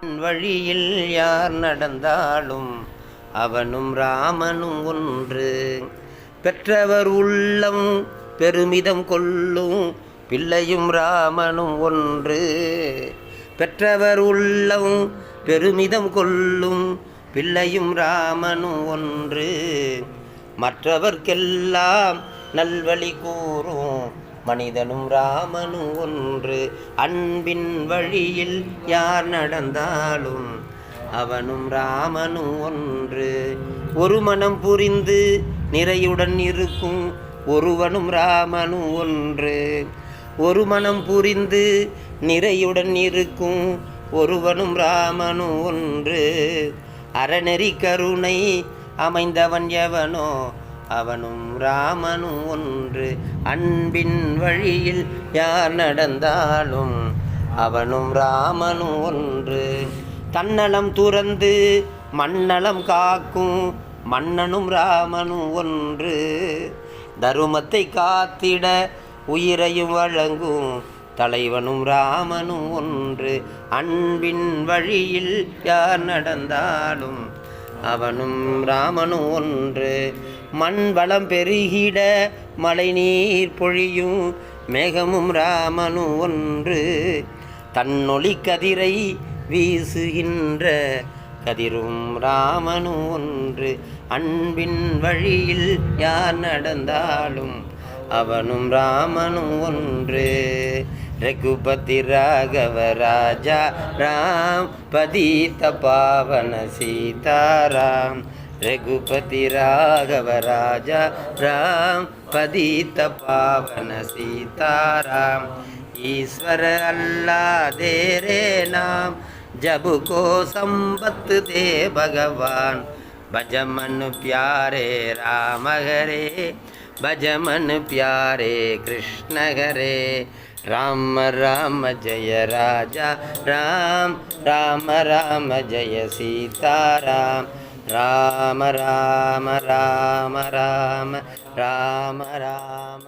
வழியில் யார் நடந்தாலும் அவனும் ராமனும் ஒன்று. பெற்றவர் உள்ளம் பெருமிதம் கொள்ளும் பிள்ளையும் ராமனும் ஒன்று. பெற்றவர் உள்ளம் பெருமிதம் கொள்ளும் பிள்ளையும் ராமனும் ஒன்று. மற்றவர்க்கெல்லாம் நல்வழி கூறும் மனிதனும் ராமனும் ஒன்று. அன்பின் வழியில் யார் நடந்தாலும் அவனும் ராமனும் ஒன்று. ஒரு மனம் புரிந்து நிறையுடன் இருக்கும் ஒருவனும் ராமனும் ஒன்று. ஒரு மனம் புரிந்து நிறையுடன் இருக்கும் ஒருவனும் ராமனும் ஒன்று. அறநெறி கருணை அமைந்தவன் எவனோ அவனும் ராமனும் ஒன்று. அன்பின் வழியில் யார் நடந்தாலும் அவனும் ராமனும் ஒன்று. தன்னலம் துறந்து மண்ணலம் காக்கும் மன்னனும் ராமனும் ஒன்று. தருமத்தை காத்திட உயிரையும் வழங்கும் தலைவனும் ராமனும் ஒன்று. அன்பின் வழியில் யார் நடந்தாலும் அவனும் ராமனும் ஒன்று. மண் வளம் பெருகிட மழை நீர் பொழியும் மேகமும் ராமனும் ஒன்று. தன்னொளி கதிரை வீசுகின்ற கதிரும் ராமனும் ஒன்று. அன்பின் வழியில் யார் நடந்தாலும் அவனும் ராமனும் ஒன்று. रघुपति राघव राजा राम पतित पावन सीता राम रघुपति राघव राजा राम पतित पावन सीता राम ईश्वर अल्लाह तेरे नाम जब को संबत दे भगवान भजमन प्यारे राम हरे भजमन प्यारे कृष्ण हरे। राम राम जय राजा राम राम राम जय सीताराम। राम राम राम राम राम राम